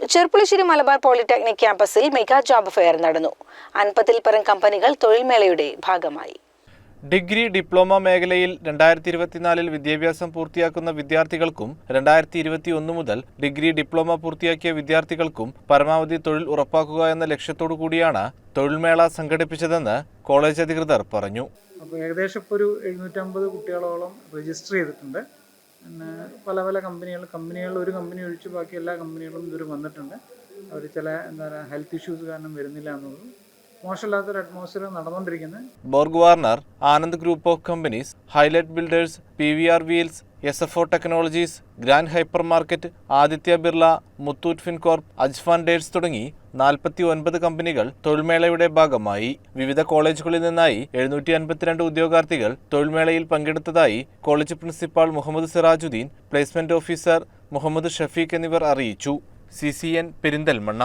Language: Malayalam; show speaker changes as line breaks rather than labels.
ചെർപ്പുളശ്ശേരി മലബാർ പോളിടെക്നിക് ക്യാമ്പസിൽ മെഗാ ജോബ് ഫെയർ നടന്നു. അൻപതിൽ പരം കമ്പനികൾ തൊഴിൽമേളയുടെ ഭാഗമായി.
ഡിഗ്രി ഡിപ്ലോമ മേഖലയിൽ രണ്ടായിരത്തി ഇരുപത്തിനാലിൽ വിദ്യാഭ്യാസം പൂർത്തിയാക്കുന്ന വിദ്യാർത്ഥികൾക്കും രണ്ടായിരത്തി ഇരുപത്തി ഒന്ന് മുതൽ ഡിഗ്രി ഡിപ്ലോമ പൂർത്തിയാക്കിയ വിദ്യാർത്ഥികൾക്കും പരമാവധി തൊഴിൽ ഉറപ്പാക്കുക എന്ന ലക്ഷ്യത്തോടു കൂടിയാണ് തൊഴിൽമേള സംഘടിപ്പിച്ചതെന്ന് കോളേജ് അധികൃതർ പറഞ്ഞു.
ഏകദേശം ഇപ്പോൾ ഒരു എഴുന്നൂറ്റമ്പത് കുട്ടികളോളം രജിസ്റ്റർ ചെയ്തിട്ടുണ്ട്. പിന്നെ പല പല കമ്പനികൾ കമ്പനികൾ ഒരു കമ്പനി ഒഴിച്ച് ബാക്കി എല്ലാ കമ്പനികളും ഇതുവരെ വന്നിട്ടുണ്ട്. അവർ ചില എന്താ പറയുക ഹെൽത്ത് ഇഷ്യൂസ് കാരണം വരുന്നില്ല എന്നുള്ളൂ മോശമില്ലാത്തൊരു അറ്റ്മോസ്ഫിയർ നടന്നുകൊണ്ടിരിക്കുന്നത്.
Borg Warner Anand group of companies highlight builders P V R wheels S F O technologies grand hyper market Aditya Birla Muthoot Fincorp Ajfan dates തുടങ്ങി നാൽപ്പത്തി ഒൻപത് കമ്പനികൾ തൊഴിൽമേളയുടെ ഭാഗമായി. വിവിധ കോളേജുകളിൽ നിന്നായി എഴുന്നൂറ്റി അൻപത്തിരണ്ട് ഉദ്യോഗാർത്ഥികൾ തൊഴിൽമേളയിൽ പങ്കെടുത്തതായി college principal Muhammad Sirajuddin placement officer Muhammad Shafeeq എന്നിവർ അറിയിച്ചു. C C N Perinthalmanna.